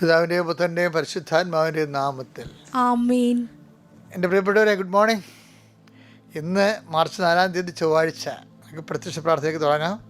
പിതാവിന്റെയും പുത്രന്റെയും പരിശുദ്ധാത്മാവിന്റെയും നാമത്തിൽ. എന്റെ പ്രിയപ്പെട്ടവരെ ഗുഡ് മോർണിംഗ്. ഇന്ന് മാർച്ച് നാലാം തീയതി ചൊവ്വാഴ്ച. നമുക്ക് പ്രത്യക്ഷ പ്രാർത്ഥനയ്ക്ക് തുടങ്ങാം.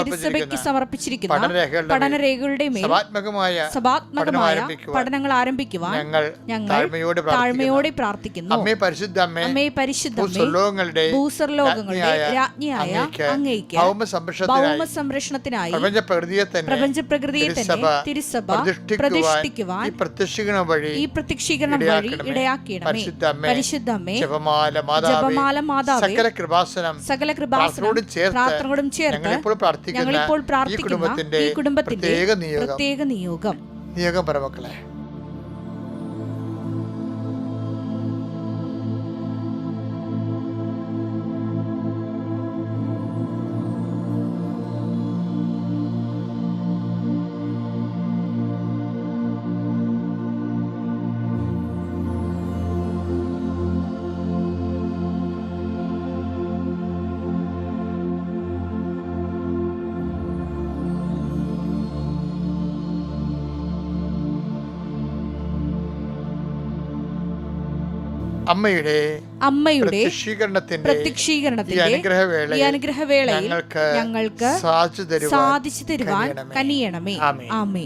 തിരുസഭയ്ക്ക് സമർപ്പിച്ചിരിക്കുന്ന പഠന പഠനരേഖകളുടെ മേൽ സഭാത്മകമായ പഠനങ്ങൾ ആരംഭിക്കുവാൻ ഞങ്ങൾ താഴ്മയോടെ പ്രാർത്ഥിക്കുന്നു. അമ്മയെ അമ്മേ പരിശുദ്ധ അമ്മേ പരിശുദ്ധ ഭൂസ്വർലോകങ്ങളുടെ ഭൂസ്വർലോകങ്ങളുടെ രാജ്ഞിയായ അങ്ങേക്ക് ഭൗമ സംരക്ഷണത്തിനായി പ്രപഞ്ച പ്രകൃതിയെ തന്നെ പ്രപഞ്ച പ്രകൃതിയെ തന്നെ തിരുസഭ പ്രതിഷ്ഠിക്കുവാൻ ഈ പ്രത്യക്ഷീകരണം വഴി ഈ പ്രത്യക്ഷീകരണം വഴി ഇടയാക്കിയിടമേ. പരിശുദ്ധമേ ജപമാല മാതാവേ സകല കൃപാസനം സകല കൃപാസനം പ്രാർത്ഥനയോടും ചേർത്ത് പ്രാർത്ഥനയോടും ചേർത്ത് പ്രാർത്ഥിക്കുന്ന ഞങ്ങളിപ്പോൾ ഈ പ്രാർത്ഥിക്കുന്ന കുടുംബത്തിന്റെ ഈ കുടുംബത്തിന്റെ പ്രത്യേക നിയോഗം. പ്രത്യേക നിയോഗം. നിയോഗം പരമക്കളെ. അമ്മയുടെ അമ്മയുടെ പ്രത്യക്ഷീകരണത്തിന്റെ ഈ അനുഗ്രഹവേളയിൽ ഞങ്ങൾക്ക് സാധിച്ചു തരുവാൻ കനിയണമേ. ആമേ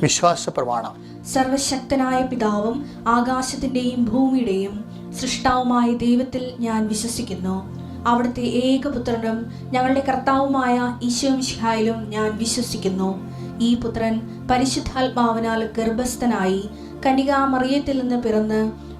വിശ്വാസ പ്രമാണം. സർവശക്തനായ പിതാവും ആകാശത്തിന്റെയും ഭൂമിയുടെയും സൃഷ്ടാവുമായ ദൈവത്തിൽ ഞാൻ വിശ്വസിക്കുന്നു. അവിടുത്തെ ഏകപുത്രനും ഞങ്ങളുടെ കർത്താവുമായ ഈശോമിഷിഹായിലും ഞാൻ വിശ്വസിക്കുന്നു. ഈ പുത്രൻ പരിശുദ്ധാത്മാവിനാൽ ഗർഭസ്ഥനായി കനികാമറിയത്തിൽ നിന്ന് പിറന്ന്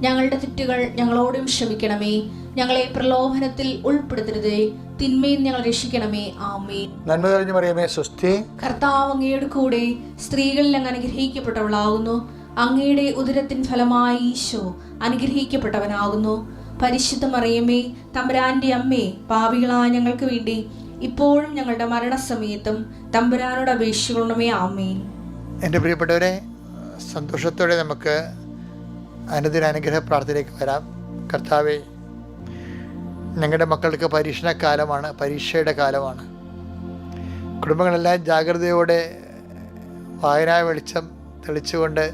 ഞങ്ങളുടെ തെറ്റുകൾ ഞങ്ങളോടും ക്ഷമിക്കണമേ. ഞങ്ങളെ പ്രലോഭനത്തിൽ ഉൾപ്പെടുത്തരുതേ. തിന്മയും ഞങ്ങൾ രക്ഷിക്കണമേ. ആമേ നന്മ തെളിഞ്ഞു പറയുമേ സ്വസ്തി. കർത്താവ് അങ്ങയുടെ കൂടെ സ്ത്രീകളിൽ അങ്ങ് അനുഗ്രഹിക്കപ്പെട്ടവളാകുന്നു. അങ്ങയുടെ ഉദരത്തിൻ ഫലമായി ഈശോ അനുഗ്രഹിക്കപ്പെട്ടവനാകുന്നു. പരിശുദ്ധ മറിയമേ തമ്പുരാന്റെ അമ്മേ പാപികളായ ഞങ്ങൾക്ക് വേണ്ടി ഇപ്പോഴും ഞങ്ങളുടെ മരണസമയത്തും തമ്പുരാനോട് അപേക്ഷിക്കണമേ. ആമേൻ. എന്റെ പ്രിയപ്പെട്ടവരെ സന്തോഷത്തോടെ നമുക്ക് അനുദിന അനുഗ്രഹ പ്രാർത്ഥനയിലേക്ക് വരാം. കർത്താവെ ഞങ്ങളുടെ മക്കൾക്ക് പരീക്ഷണ കാലമാണ് പരീക്ഷയുടെ കാലമാണ്. കുടുംബങ്ങളെല്ലാം ജാഗ്രതയോടെ വായനാ വെളിച്ചം തെളിച്ചുകൊണ്ട്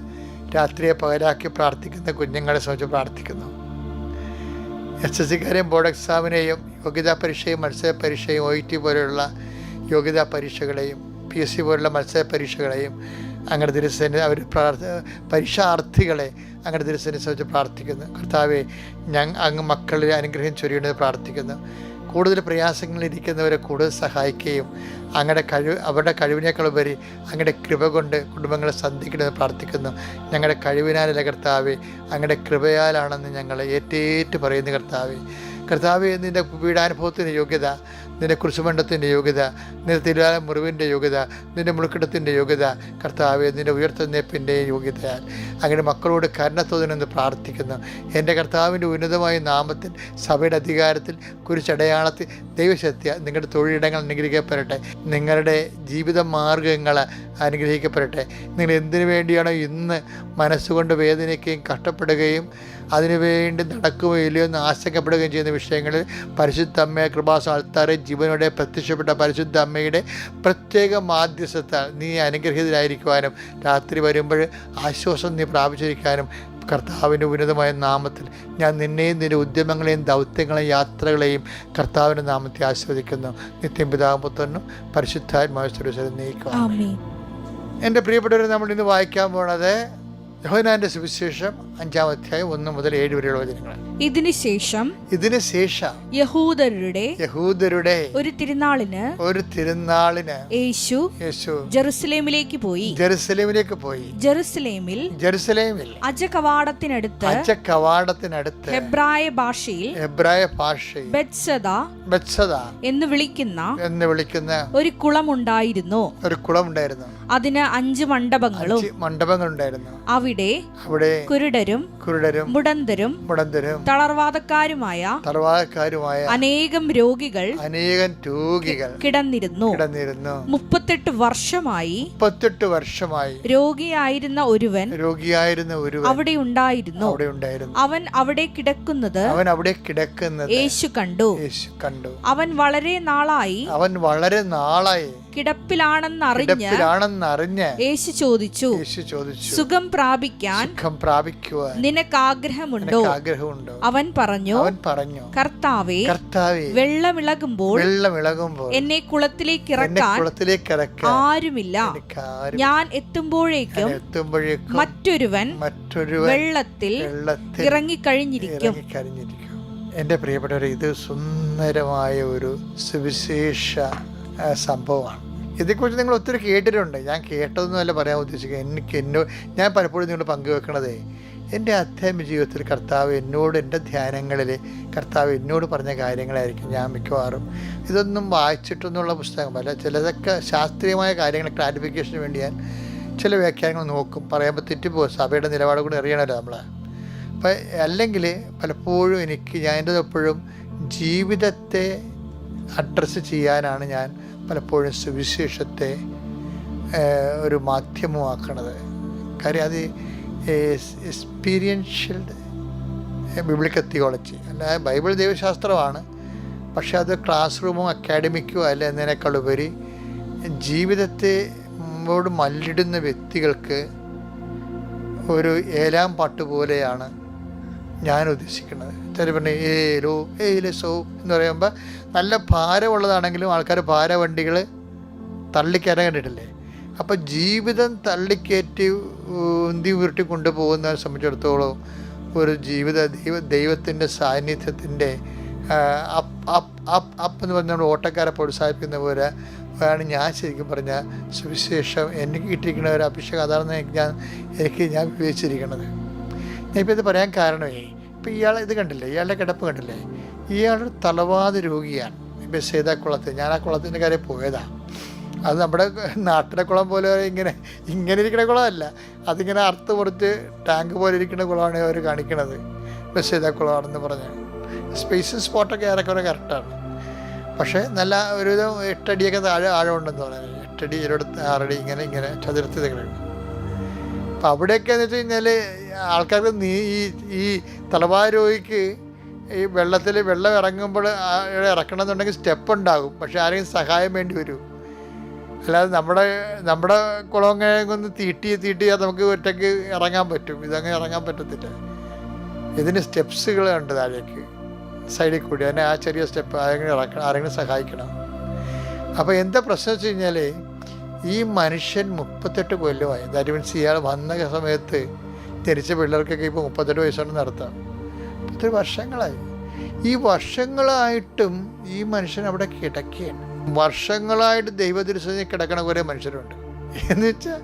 രാത്രിയെ പകരാക്കി പ്രാർത്ഥിക്കുന്ന കുഞ്ഞുങ്ങളെ സംബന്ധിച്ച് പ്രാർത്ഥിക്കുന്നു. എസ് എസ് സിക്കാരെയും ബോർഡ് എക്സാമിനെയും യോഗ്യതാ പരീക്ഷയും മത്സര പരീക്ഷയും ഒ ടി പോലെയുള്ള യോഗ്യതാ പരീക്ഷകളെയും പി എസ് സി പോലുള്ള മത്സര പരീക്ഷകളെയും അങ്ങനെ ദിവസത്തിന് അവർ പ്രാർത്ഥ പരീക്ഷാർത്ഥികളെ അങ്ങനെ തിരുസേനെ സംബന്ധിച്ച് പ്രാർത്ഥിക്കുന്നു. കർത്താവെ ഞങ്ങൾ അങ്ങ് മക്കളിൽ അനുഗ്രഹം ചൊരിയണമെന്ന് പ്രാർത്ഥിക്കുന്നു. കൂടുതൽ പ്രയാസങ്ങളിലിരിക്കുന്നവരെ കൂടുതൽ സഹായിക്കുകയും അങ്ങയുടെ കഴിവ് അവരുടെ കഴിവിനേക്കാൾ ഉപരി അങ്ങയുടെ കൃപ കൊണ്ട് കുടുംബങ്ങളെ സന്ധിക്കണമെന്ന് പ്രാർത്ഥിക്കുന്നു. ഞങ്ങളുടെ കഴിവിനാലല്ല കർത്താവെ അങ്ങയുടെ കൃപയാലാണെന്ന് ഞങ്ങൾ ഏറ്റേറ്റ് പറയുന്നു കർത്താവെ. കർത്താവെ നിന്റെ വീടാനുഭവത്തിന് യോഗ്യത നിന്റെ കുരിശുമണ്ഡത്തിന്റെ യോഗ്യത നിന്റെ തിരുവാല മുറിവിന്റെ യോഗ്യത നിന്റെ മുളുക്കിടത്തിന്റെ യോഗ്യത. കർത്താവെ നിന്റെ ഉയർത്തെന്നേപ്പിന്റെ യോഗ്യതയാൽ അങ്ങനെ മക്കളോട് കരുണത്തോതിനെന്ന് പ്രാർത്ഥിക്കുന്നു. എന്റെ കർത്താവിന്റെ ഉന്നതമായ നാമത്തിൽ സഭയുടെ അധികാരത്തിൽ കുരിശടയാളത്തിൽ ദൈവശക്തി നിങ്ങളുടെ തൊഴിലിടങ്ങൾ അനുഗ്രഹിക്കപ്പെടട്ടെ. നിങ്ങളുടെ ജീവിത മാർഗങ്ങൾ അനുഗ്രഹിക്കപ്പെടട്ടെ. നിങ്ങൾ എന്തിനു വേണ്ടിയാണോ ഇന്ന് മനസ്സുകൊണ്ട് വേദനിക്കുകയും കഷ്ടപ്പെടുകയും അതിനുവേണ്ടി നടക്കുകയോ ഇല്ലയോ എന്ന് ആശങ്കപ്പെടുകയും ചെയ്യുന്ന വിഷയങ്ങളിൽ പരിശുദ്ധമ്മയെ കൃപാസ കൃപാസം ആൾത്താറെ ജീവനോടെ പ്രത്യക്ഷപ്പെട്ട പരിശുദ്ധ അമ്മയുടെ പ്രത്യേക മാധ്യസ്ഥത്താൽ നീ അനുഗ്രഹീതരായിരിക്കുവാനും രാത്രി വരുമ്പോൾ ആശ്വാസം നീ പ്രാപിച്ചിരിക്കാനും കർത്താവിന്റെ ഉന്നതമായ നാമത്തിൽ ഞാൻ നിന്നെയും നിന്റെ ഉദ്യമങ്ങളെയും ദൗത്യങ്ങളെയും യാത്രകളെയും കർത്താവിന്റെ നാമത്തെ ആസ്വദിക്കുന്നു നിത്യം പിതാപുത്രനും പുത്രനും പരിശുദ്ധാത്മാവിശ്വരം നീക്കുക എന്റെ പ്രിയപ്പെട്ടവരെ നമ്മൾ ഇന്ന് വായിക്കാൻ പോണത് യഹോനാന്റെ സുവിശേഷം അഞ്ചാം അധ്യായം ഒന്ന് മുതൽ ഏഴ് വരെയുള്ള വചനങ്ങൾ ഇതിനു ശേഷം ഇതിന് ശേഷം യഹൂദരുടെ യഹൂദരുടെ ഒരു തിരുനാളിന് ഒരു തിരുനാളിന് യേശു യേശു ജെറുസലേമിലേക്ക് പോയി. ജെറുസലേമിലേക്ക് പോയി. ജെറുസലേമിൽ ജെറുസലേമിൽ അജകവാടത്തിനടുത്ത് അജകവാടത്തിനടുത്ത് കവാടത്തിനടുത്ത് ഹെബ്രായ ഭാഷയിൽ ഹെബ്രായ ഭാഷയിൽ ബെത്സദ ബെത്സദ എന്ന് വിളിക്കുന്ന എന്ന് വിളിക്കുന്ന ഒരു കുളമുണ്ടായിരുന്നു. ഒരു കുളമുണ്ടായിരുന്നു. അതിന് അഞ്ച് മണ്ഡപങ്ങളും അഞ്ച് മണ്ഡപങ്ങളുണ്ടായിരുന്നു. അവിടെ അവിടെ കുരുടരും കുരുടരും മുടന്തരും മുടന്തരും തളർവാദക്കാരുമായ തളർവാദക്കാരുമായ അനേകം രോഗികൾ അനേകം രോഗികൾ കിടന്നിരുന്നു. കിടന്നിരുന്നു. മുപ്പത്തെട്ട് വർഷമായി മുപ്പത്തെട്ട് വർഷമായി രോഗിയായിരുന്ന ഒരുവൻ രോഗിയായിരുന്ന ഒരുവൻ അവിടെ ഉണ്ടായിരുന്നു. അവിടെ ഉണ്ടായിരുന്നു. അവൻ അവിടെ കിടക്കുന്നത് അവൻ അവിടെ കിടക്കുന്നത് യേശു കണ്ടു. യേശു കണ്ടു. അവൻ വളരെ നാളായി അവൻ വളരെ നാളായി കിടപ്പിലാണെന്നറിഞ്ഞ് കിടപ്പിലാണെന്നറിഞ്ഞ് യേശു ചോദിച്ചു യേശു ചോദിച്ചു. സുഖം പ്രാപിക്കാൻ പ്രാപിക്കുവാൻ നിനക്ക് ആഗ്രഹമുണ്ടോ ആഗ്രഹമുണ്ടോ അവൻ പറഞ്ഞു? അവൻ പറഞ്ഞു? കർത്താവേ കർത്താവേ വെള്ളമിളകുമ്പോൾ വെള്ളമിളകുമ്പോൾ എന്നെ കുളത്തിലേക്ക് ഇറക്കാൻ കുളത്തിലേക്ക് ഇറക്കാൻ ആരുമില്ല. ഞാൻ എത്തുമ്പോഴേക്കും എത്തുമ്പോഴേക്കും മറ്റൊരുവൻ മറ്റൊരുവൻ വെള്ളത്തിൽ വെള്ളത്തിൽ ഇറങ്ങിക്കഴിഞ്ഞിരിക്കും. എന്റെ പ്രിയപ്പെട്ടവരെ ഇത് സുന്ദരമായ ഒരു സുവിശേഷ സംഭവമാണ്. ഇതേക്കുറിച്ച് നിങ്ങൾ ഒത്തിരി കേട്ടിട്ടുണ്ട്. ഞാൻ കേട്ടതൊന്നുമല്ല പറയാൻ ഉദ്ദേശിക്കുക എനിക്ക് എന്നോ ഞാൻ പലപ്പോഴും നിങ്ങൾ പങ്കുവെക്കണതേ എന്റെ അധ്യാത്മ ജീവിതത്തിൽ കർത്താവ് എന്നോട് എന്റെ ധ്യാനങ്ങളിൽ കർത്താവ് എന്നോട് പറഞ്ഞ കാര്യങ്ങളായിരിക്കും ഞാൻ മിക്കവാറും. ഇതൊന്നും വായിച്ചിട്ടൊന്നുള്ള പുസ്തകമല്ല. ചിലതൊക്കെ ശാസ്ത്രീയമായ കാര്യങ്ങൾ ക്ലാരിഫിക്കേഷന് വേണ്ടി ഞാൻ ചില വ്യാഖ്യാനങ്ങൾ നോക്കും. പറയുമ്പോൾ തെറ്റിപ്പോകും. സഭയുടെ നിലപാട് കൂടി അറിയണമല്ലോ നമ്മൾ അപ്പം അല്ലെങ്കിൽ പലപ്പോഴും എനിക്ക് ഞാൻ എന്റെ എപ്പോഴും ജീവിതത്തെ അഡ്രസ്സ് ചെയ്യാനാണ് ഞാൻ പലപ്പോഴും സുവിശേഷത്തെ ഒരു മാധ്യമമാക്കണത്. കാര്യം അത് എക്സ്പീരിയൻഷ്യൽ ബിബ്ലിക്കൽ തിയോളജി. അല്ല ബൈബിൾ ദൈവശാസ്ത്രമാണ്. പക്ഷേ അത് ക്ലാസ് റൂമോ അക്കാഡമിക്കോ അല്ല എന്നതിനേക്കാൾ ഉപരി ജീവിതത്തെ മല്ലിടുന്ന വ്യക്തികൾക്ക് ഒരു ഏലാം പാട്ട് പോലെയാണ് ഞാൻ ഉദ്ദേശിക്കുന്നത് ചില പറഞ്ഞ ഏലോ ഏലെ സോ എന്ന് പറയുമ്പോൾ നല്ല ഭാരമുള്ളതാണെങ്കിലും ആൾക്കാർ ഭാരവണ്ടികൾ തള്ളിക്കയറാൻ കണ്ടിട്ടില്ലേ? അപ്പോൾ ജീവിതം തള്ളിക്കയറ്റി ഉന്തി ഉരുട്ടി കൊണ്ടുപോകുന്നതിനെ സംബന്ധിച്ചിടത്തോളം ഒരു ജീവിത ദൈവ ദൈവത്തിന്റെ സാന്നിധ്യത്തിന്റെ അപ്പ് അപ്പ് അപ്പ് അപ്പ് എന്ന് പറഞ്ഞ നമ്മൾ ഓട്ടക്കാരെ പ്രോത്സാഹിപ്പിക്കുന്ന പോലെ ആണ് ഞാൻ ശരിക്കും പറഞ്ഞ സുവിശേഷം എനിക്ക് കിട്ടിയിരിക്കുന്ന ഒരു അഭിഷേകം. അതാണെന്ന് ഞാൻ എനിക്ക് ഞാൻ വിവേചിച്ചിരിക്കുന്നത്. ഞാനിപ്പോൾ ഇത് പറയാൻ കാരണമേ ഇപ്പം ഇയാൾ ഇത് കണ്ടില്ലേ? ഇയാളുടെ കിടപ്പ് കണ്ടില്ലേ? ഇയാളൊരു തലവാദ രോഗിയാണ്. ഇപ്പം ചെയ്ത കുളത്തിൽ ഞാൻ ആ കുളത്തിന്റെ കാര്യം പോയതാണ് അത് നമ്മുടെ നാട്ടിലെ കുളം പോലെ ഇങ്ങനെ ഇങ്ങനെ ഇരിക്കുന്ന കുളമല്ല. അതിങ്ങനെ അറുത്ത് കുറച്ച് ടാങ്ക് പോലെ ഇരിക്കുന്ന കുളമാണ് അവർ കാണിക്കണത്. ചെയ്ത കുളമാണെന്ന് പറഞ്ഞ് സ്പേസും സ്പോട്ടൊക്കെ ഏറെക്കുറെ കറക്റ്റാണ് പക്ഷേ നല്ല ഒരുവിധം എട്ടടിയൊക്കെ താഴെ ആഴമുണ്ടെന്ന് പറയുന്നത്. എട്ടടി ഇരുപത്തി ആറടി ഇങ്ങനെ ഇങ്ങനെ ചതുരത്തിൽ കിടക്കും അപ്പം അവിടെയൊക്കെ എന്ന് വെച്ച് കഴിഞ്ഞാൽ ആൾക്കാർക്ക് നീ ഈ ഈ തലവാര രോഗിക്ക് ഈ വെള്ളത്തിൽ വെള്ളം ഇറങ്ങുമ്പോൾ ഇറക്കണം എന്നുണ്ടെങ്കിൽ സ്റ്റെപ്പ് ഉണ്ടാകും. പക്ഷെ ആരെങ്കിലും സഹായം വേണ്ടി വരും. അല്ലാതെ നമ്മുടെ നമ്മുടെ കുളങ്ങൊന്ന് തീട്ടി തീട്ടി നമുക്ക് ഒറ്റയ്ക്ക് ഇറങ്ങാൻ പറ്റും. ഇതങ്ങ് ഇറങ്ങാൻ പറ്റത്തില്ല. ഇതിന് സ്റ്റെപ്സുകൾ ഉണ്ട് താഴേക്ക്. സൈഡിൽ കൂടി. അതിനെ ആ ചെറിയ സ്റ്റെപ്പ്. ആരെങ്കിലും ഇറക്കണം ആരെങ്കിലും സഹായിക്കണം. അപ്പോൾ എന്താ പ്രശ്നം വെച്ച് കഴിഞ്ഞാൽ ഈ മനുഷ്യൻ മുപ്പത്തെട്ട് കൊല്ലമായി. ദാറ്റ് മീൻസ് ഇയാൾ വന്ന സമയത്ത് ജനിച്ച പിള്ളേർക്കൊക്കെ ഇപ്പോൾ മുപ്പത്തെട്ട് വയസ്സാണ് നടത്താം. മുപ്പത്തെട്ട് വർഷങ്ങളായി. ഈ വർഷങ്ങളായിട്ടും ഈ മനുഷ്യൻ അവിടെ കിടക്കുകയാണ്. വർഷങ്ങളായിട്ട് ദൈവദൃശ്യത്തിൽ കിടക്കണ കുറേ മനുഷ്യരുണ്ട്. എന്ന് വെച്ചാൽ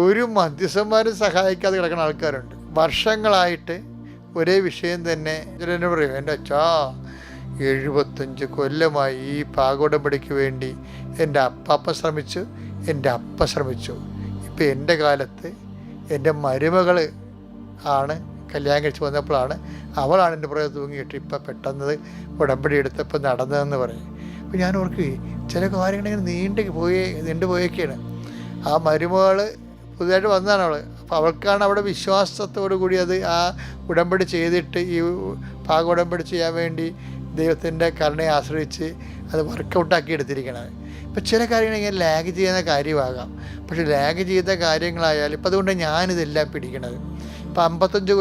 ഒരു മധ്യസ്ഥന്മാരും സഹായിക്കാതെ കിടക്കുന്ന ആൾക്കാരുണ്ട്. വർഷങ്ങളായിട്ട് ഒരേ വിഷയം തന്നെ. എന്നെ പറയും എന്റെ അച്ഛാ എഴുപത്തഞ്ച് കൊല്ലമായി ഈ പാകോടമ്പടിക്ക് വേണ്ടി എന്റെ അപ്പാപ്പ ശ്രമിച്ചു. എന്റെ അപ്പ ശ്രമിച്ചു ഇപ്പം എന്റെ കാലത്ത് എന്റെ മരുമകൾ ആണ് കല്യാണം കഴിച്ച് വന്നപ്പോഴാണ് അവളാണ് എന്റെ പുറകെ തൂങ്ങിയിട്ട് ഇപ്പം പെട്ടെന്ന് ഉടമ്പടി എടുത്തപ്പോൾ നടന്നതെന്ന് പറയും അപ്പോൾ ഞാൻ ഓർക്കുകയും ചില കാര്യങ്ങളിങ്ങനെ നീണ്ടു പോയി നീണ്ടു പോയൊക്കെയാണ്. ആ മരുമകൾ പുതുതായിട്ട് വന്നതാണ് അവൾ അപ്പോൾ അവൾക്കാണ് അവിടെ വിശ്വാസത്തോടു കൂടി അത് ആ ഉടമ്പടി ചെയ്തിട്ട് ഈ പാക ഉടമ്പടി ചെയ്യാൻ വേണ്ടി ദൈവത്തിന്റെ കരുണയെ ആശ്രയിച്ച് അത് വർക്കൗട്ടാക്കി എടുത്തിരിക്കണത്. ഇപ്പം ചില കാര്യങ്ങൾ ഇങ്ങനെ ലാഗ് ചെയ്യുന്ന കാര്യമാകാം. പക്ഷേ ലാഗ് ചെയ്ത കാര്യങ്ങളായാൽ ഇപ്പം അതുകൊണ്ട് ഞാനിതെല്ലാം പിടിക്കണത്. ഇപ്പം അമ്പത്തഞ്ച്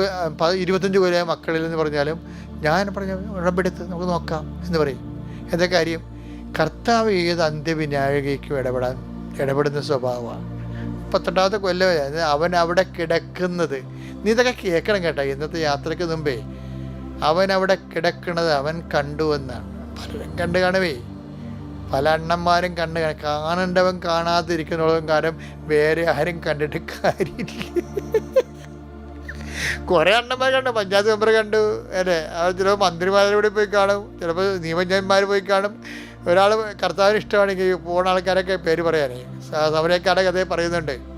ഇരുപത്തഞ്ച് കൊല്ലം മക്കളിൽ എന്ന് പറഞ്ഞാലും ഞാൻ പറഞ്ഞ ഉടമ്പെടുത്ത് നമുക്ക് നോക്കാം എന്ന് പറയും. എന്താ കാര്യം? കർത്താവ് ഏത് അന്ത്യവിനാഴികയ്ക്കും ഇടപെടാൻ ഇടപെടുന്ന സ്വഭാവമാണ്. മുപ്പത്തെട്ടാമത്തെ കൊല്ലം അവൻ അവിടെ കിടക്കുന്നത്. നീ ഇതൊക്കെ കേൾക്കണം കേട്ടോ. ഇന്നത്തെ യാത്രയ്ക്ക് മുമ്പേ അവൻ അവിടെ കിടക്കുന്നത് അവൻ കണ്ടു എന്നാണ്. പലരും കണ്ടു കാണുവേ. പല അണ്ണന്മാരും കണ്ട് കാണണ്ടവൻ കാണേണ്ടവൻ കാരണം വേറെ ആരും കണ്ടിട്ട് കാര്യമില്ല. കുറേ അണ്ണന്മാർ കണ്ടു പഞ്ചായത്ത് മെമ്പർ കണ്ടു അല്ലേ? അവർ ചിലപ്പോൾ മന്ത്രിമാരുടെ കൂടെ പോയി കാണും ചിലപ്പോൾ നിയമജ്ഞന്മാർ പോയി കാണും. ഒരാൾ കർത്താവിന് ഇഷ്ടമാണെങ്കിൽ പോണ ആൾക്കാരൊക്കെ പേര് പറയാനേ. സമരക്കാരുടെ കഥയെ പറയുന്നുണ്ട്.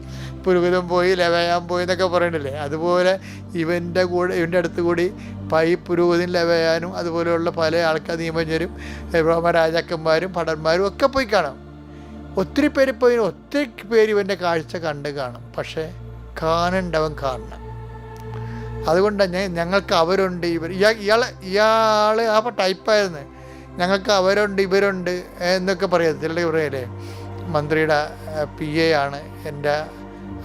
പുരുകുതം പോയി ലവയാൻ പോയി എന്നൊക്കെ പറയണില്ലേ? അതുപോലെ ഇവന്റെ കൂടെ ഇവന്റെ അടുത്ത് കൂടി പൈ പുരോഹിതൻ ലവയാനും അതുപോലെയുള്ള പല ആൾക്കാർ നിയമജ്ഞരും റോമ രാജാക്കന്മാരും ഭടന്മാരും ഒക്കെ പോയി കാണാം. ഒത്തിരി പേര് പോയി ഒത്തിരി പേര് ഇവന്റെ കാഴ്ച കണ്ട് കാണും. പക്ഷേ കാണണ്ടവൻ കാണണം. അതുകൊണ്ടാണ് ഞാൻ ഞങ്ങൾക്ക് അവരുണ്ട് ഇവർ. ഇയാൾ ഇയാൾ ഇയാൾ ആ ടൈപ്പായിരുന്നു ഞങ്ങൾക്ക് അവരുണ്ട് ഇവരുണ്ട് എന്നൊക്കെ പറയാം ചിലർ പറയല്ലേ? മന്ത്രിയുടെ പി എ ആണ് എന്റെ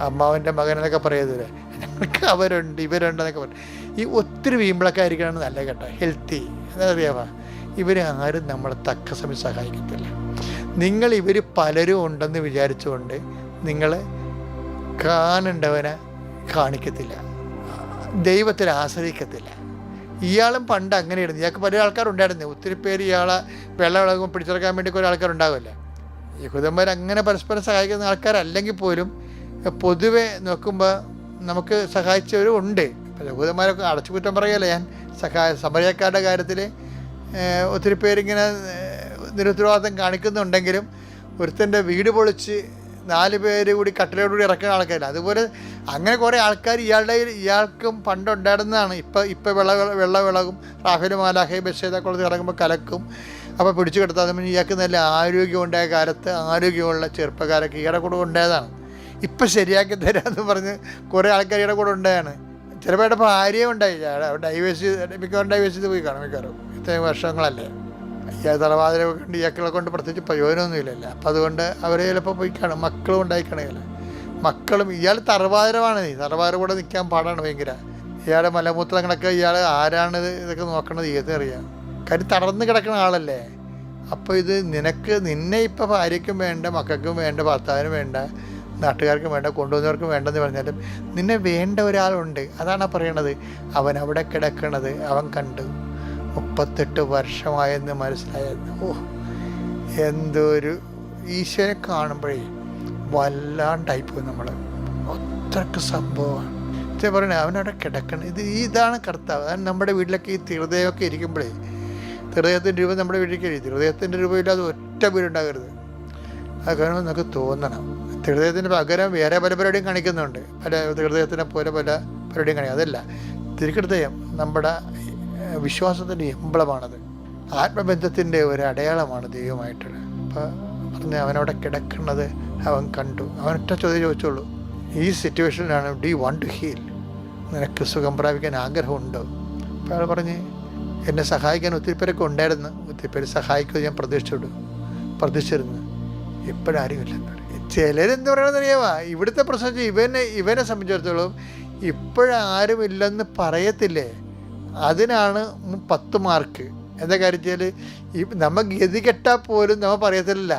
അമ്മാവന്റെ മകൻ എന്നൊക്കെ പറയുന്നത് ഞങ്ങൾക്ക് അവരുണ്ട് ഇവരുണ്ടെന്നൊക്കെ പറയും ഈ ഒത്തിരി വീമ്പിളൊക്കെ ആയിരിക്കണം നല്ല കേട്ടോ. ഹെൽത്തി എന്നറിയാമോ ഇവർ ആരും നമ്മളെ തക്ക സമയം സഹായിക്കത്തില്ല. നിങ്ങൾ ഇവർ പലരും ഉണ്ടെന്ന് വിചാരിച്ചുകൊണ്ട് നിങ്ങൾ കാണേണ്ടവനെ കാണിക്കത്തില്ല. ദൈവത്തിൽ ആശ്രയിക്കത്തില്ല. ഇയാളും പണ്ട് അങ്ങനെയായിരുന്നു. ഇയാൾക്ക് പല ആൾക്കാരുണ്ടായിരുന്നു. ഒത്തിരി പേര് ഇയാളെ വെള്ളം ഇളകുമ്പോൾ പിടിച്ചെടുക്കാൻ വേണ്ടി കുറേ ആൾക്കാരുണ്ടാവില്ല യഹൂദന്മാർ അങ്ങനെ പരസ്പരം സഹായിക്കുന്ന ആൾക്കാരല്ലെങ്കിൽ പോലും പൊതുവെ നോക്കുമ്പോൾ നമുക്ക് സഹായിച്ചവരും ഉണ്ട് യഹൂദന്മാരൊക്കെ അടച്ചുകുറ്റം പറയല്ല ഞാൻ? സഹായ സമരക്കാരുടെ കാര്യത്തിൽ ഒത്തിരി പേരിങ്ങനെ നിരുത്തരവാദിത്തം കാണിക്കുന്നുണ്ടെങ്കിലും ഒരുത്തന്റെ വീട് പൊളിച്ച് നാല് പേര് കൂടി കട്ടിലോടുകൂടി ഇറക്കുന്ന ആൾക്കാരില്ല. അതുപോലെ അങ്ങനെ കുറേ ആൾക്കാർ ഇയാളുടെ ഇയാൾക്കും പണ്ടുണ്ടായിരുന്നതാണ്. ഇപ്പം ഇപ്പം വെള്ള വെള്ളം വിളകും റാഫേൽ മാലാഹയും ബഷേതാക്കുളത്തിൽ ഇറങ്ങുമ്പോൾ കലക്കും അപ്പോൾ പിടിച്ചു കിടത്താതെ ഇയാൾക്ക് നല്ല ആരോഗ്യമുണ്ടായ കാലത്ത് ആരോഗ്യമുള്ള ചെറുപ്പക്കാരൊക്കെ ഇയാളുടെ കൂടെ ഉണ്ടായതാണ്. ഇപ്പം ശരിയാക്കി തരാമെന്ന് പറഞ്ഞ് കുറേ ആൾക്കാരുടെ കൂടെ ഉണ്ടായാണ്. ചിലപ്പോൾ ഇവിടെ ഭാര്യ ഉണ്ടായില്ല. ഡൈവേഴ്സ് മിക്കവാറും ഡൈവേഴ്സ് ചെയ്ത് പോയി കാണും മിക്കവാറും. ഇത്രയും വർഷങ്ങളല്ലേ. അയ്യാ തലവാതിലെ കൊണ്ട് ഇയാക്കളെ കൊണ്ട് പ്രത്യേകിച്ച് പ്രയോജനമൊന്നുമില്ലല്ലോ. അപ്പം അതുകൊണ്ട് അവർ ചിലപ്പോൾ പോയി കാണും. മക്കളും ഉണ്ടായിക്കണേല മക്കളും ഇയാൾ തറവാതിരമാണ് നീ തറവാതിര കൂടെ നിൽക്കാൻ പാടാണ് ഭയങ്കര. ഇയാളെ മലമൂത്രങ്ങളൊക്കെ ഇയാൾ ആരാണ് ഇതൊക്കെ നോക്കണത് ഏതറിയാം കാര്യം തളർന്ന് കിടക്കുന്ന ആളല്ലേ. അപ്പോൾ ഇത് നിനക്ക് നിന്നെ ഇപ്പോൾ ഭാര്യയ്ക്കും വേണ്ട മക്കൾക്കും വേണ്ട ഭർത്താവിനും വേണ്ട നാട്ടുകാർക്കും വേണ്ട കൊണ്ടുവന്നവർക്കും വേണ്ടെന്ന് പറഞ്ഞാലും നിന്നെ വേണ്ട ഒരാളുണ്ട്. അതാണ് പറയണത്. അവൻ അവിടെ കിടക്കണത് അവൻ കണ്ടു. മുപ്പത്തെട്ട് വർഷമായെന്ന് മനസ്സിലായെന്ന് ഓ എന്തൊരു ഈശോനെ കാണുമ്പോഴേ വല്ലാണ്ടായിപ്പോയി നമ്മൾ അത്രയ്ക്ക് സംഭവമാണ്. ഇത് പറയണേ അവനവിടെ കിടക്കണം. ഇത് ഇതാണ് കർത്താവ്. അതാണ് നമ്മുടെ വീട്ടിലൊക്കെ ഈ തിരുദയമൊക്കെ ഇരിക്കുമ്പോഴേ തിരുദയത്തിന്റെ രൂപം നമ്മുടെ വീട്ടിലേക്ക് തിരുദയത്തിന്റെ രൂപമില്ലാതെ ഒറ്റ വീടുണ്ടാകരുത് അത് കാരണം നമുക്ക് തോന്നണം. ഹൃദയത്തിന് പകരം വേറെ പല പരിപാടിയും കാണിക്കുന്നുണ്ട്. പല ഹൃദയത്തിനെ പോലെ പല പരിപാടിയും കാണിക്കും. അതല്ല തിരുഹൃദയം നമ്മുടെ വിശ്വാസത്തിന്റെ എംബളമാണത്. ആത്മബന്ധത്തിന്റെ ഒരു അടയാളമാണ് ദൈവമായിട്ടുള്ളത്. അപ്പോൾ പറഞ്ഞ് അവനവിടെ കിടക്കുന്നത് അവൻ കണ്ടു. അവനൊറ്റ ചോദ്യം ചോദിച്ചോളൂ ഈ സിറ്റുവേഷനിലാണ് ഡി വൺ ടു ഹീൽ നിനക്ക് സുഖം പ്രാപിക്കാൻ ആഗ്രഹമുണ്ടോ? അപ്പോൾ അയാൾ പറഞ്ഞ് എന്നെ സഹായിക്കാൻ ഒത്തിരി പേരൊക്കെ ഉണ്ടായിരുന്നു. ഒത്തിരി പേര് സഹായിക്കുമെന്ന് ഞാൻ പ്രതീക്ഷിച്ചു പ്രതീക്ഷിച്ചിരുന്നു. ഇല്ലെന്ന്. പറയും ചിലരെന്ത് പറയണമെന്ന് അറിയാവാ ഇവിടുത്തെ പ്രശ്നം ഇവനെ ഇവനെ സംബന്ധിച്ചിടത്തോളം ഇപ്പോഴാരും ഇല്ലെന്ന് പറയത്തില്ലേ? അതിനാണ് പത്ത് മാർക്ക്. എന്താ കാര്യം വെച്ചാൽ ഈ നമ്മൾ ഗതി കെട്ടാൽ പോലും നമ്മൾ പറയത്തില്ല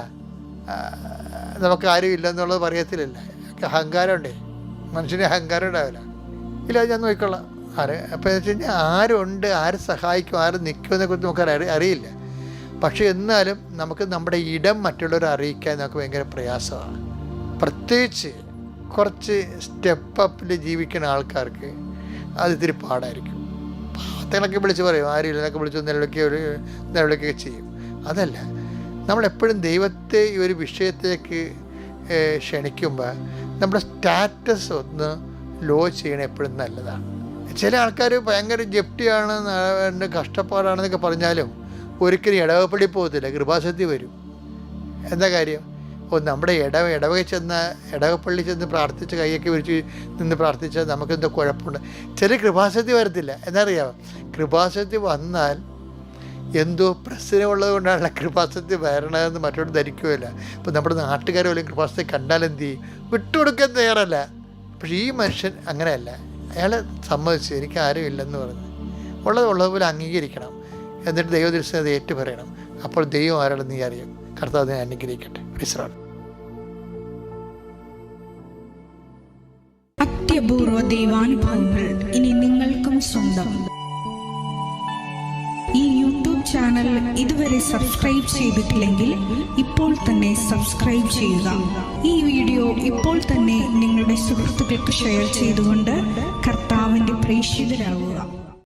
നമുക്ക് ആരും ഇല്ലെന്നുള്ളത് പറയത്തില്ല അഹങ്കാരമുണ്ടേ. മനുഷ്യന് അഹങ്കാരം ഉണ്ടാവില്ല. ഇല്ല ഞാൻ നോക്കിക്കൊള്ളാം. ആര് അപ്പോൾ എന്ന് വെച്ച് കഴിഞ്ഞാൽ ആരുണ്ട്? ആര് സഹായിക്കും? ആര് നിൽക്കുമെന്നെ കുറിച്ച് നമുക്ക് അറിയില്ല. പക്ഷേ എന്നാലും നമുക്ക് നമ്മുടെ ഇടം മറ്റുള്ളവരെ അറിയിക്കാൻ നമുക്ക് ഭയങ്കര പ്രയാസമാണ്. പ്രത്യേകിച്ച് കുറച്ച് സ്റ്റെപ്പ് അപ്പിൽ ജീവിക്കുന്ന ആൾക്കാർക്ക് അത് ഇത്തിരി പാടായിരിക്കും. പാത്രങ്ങളൊക്കെ വിളിച്ച് പറയും ആരും ഇല്ലെന്നൊക്കെ വിളിച്ച് നിലവിളിക്കുക ഒരു നിലവിളിക്കുകയൊക്കെ ചെയ്യും. അതല്ല നമ്മളെപ്പോഴും ദൈവത്തെ ഈ ഒരു വിഷയത്തേക്ക് ഏഹ്, ക്ഷണിക്കുമ്പോൾ നമ്മുടെ സ്റ്റാറ്റസ് ഒന്ന് ലോ ചെയ്യണത് എപ്പോഴും നല്ലതാണ്. ചില ആൾക്കാർ ഭയങ്കര ജപ്തിയാണ് കഷ്ടപ്പാടാണെന്നൊക്കെ പറഞ്ഞാലും ഒരിക്കലും ഇടവപ്പള്ളി പോകത്തില്ല. കൃപാസന്ധി വരും. എന്താ കാര്യം? ഓ നമ്മുടെ ഇടവ ഇടവക ചെന്ന ഇടവപ്പള്ളി ചെന്ന് പ്രാർത്ഥിച്ച് കൈയൊക്കെ വിരിച്ച് നിന്ന് പ്രാർത്ഥിച്ചാൽ നമുക്കെന്തോ കുഴപ്പമുണ്ട്. ചില കൃപാസന്ധി വരത്തില്ല. എന്നറിയാമോ കൃപാസന്ധി വന്നാൽ എന്തോ പ്രശ്നമുള്ളത് കൊണ്ടാണ് കൃപാസക്തി വരണതെന്ന് മറ്റോട് ധരിക്കുകയില്ല. ഇപ്പം നമ്മുടെ നാട്ടുകാർ പോലും കൃപാസക്തി കണ്ടാൽ എന്ത് ചെയ്യും? വിട്ടുകൊടുക്കാൻ തയ്യാറല്ല. പക്ഷേ ഈ മനുഷ്യൻ അങ്ങനെയല്ല. അയാൾ സമ്മതിച്ചു. എനിക്ക് ആരും ഇല്ലെന്ന് പറഞ്ഞു. ഉള്ളത് ഉള്ളതുപോലെ അംഗീകരിക്കണം. എന്നിട്ട് ദൈവദൃശ്യം അത് ഏറ്റു പറയണം അപ്പോൾ ദൈവം ആരാണെന്ന് നീ അറിയും. കർത്താവ് അതിനെ അനുഗ്രഹിക്കട്ടെ. വിശ്രാണ് അത്യപൂർവ ദൈവാനുഭവങ്ങൾ ഇനി നിങ്ങൾക്കും സ്വന്തം. ഈ യൂട്യൂബ് ചാനൽ ഇതുവരെ സബ്സ്ക്രൈബ് ചെയ്തിട്ടില്ലെങ്കിൽ ഇപ്പോൾ തന്നെ സബ്സ്ക്രൈബ് ചെയ്യുക. ഈ വീഡിയോ ഇപ്പോൾ തന്നെ നിങ്ങളുടെ സുഹൃത്തുക്കൾക്ക് ഷെയർ ചെയ്തുകൊണ്ട് കർത്താവിന്റെ പ്രേക്ഷിതരാകുക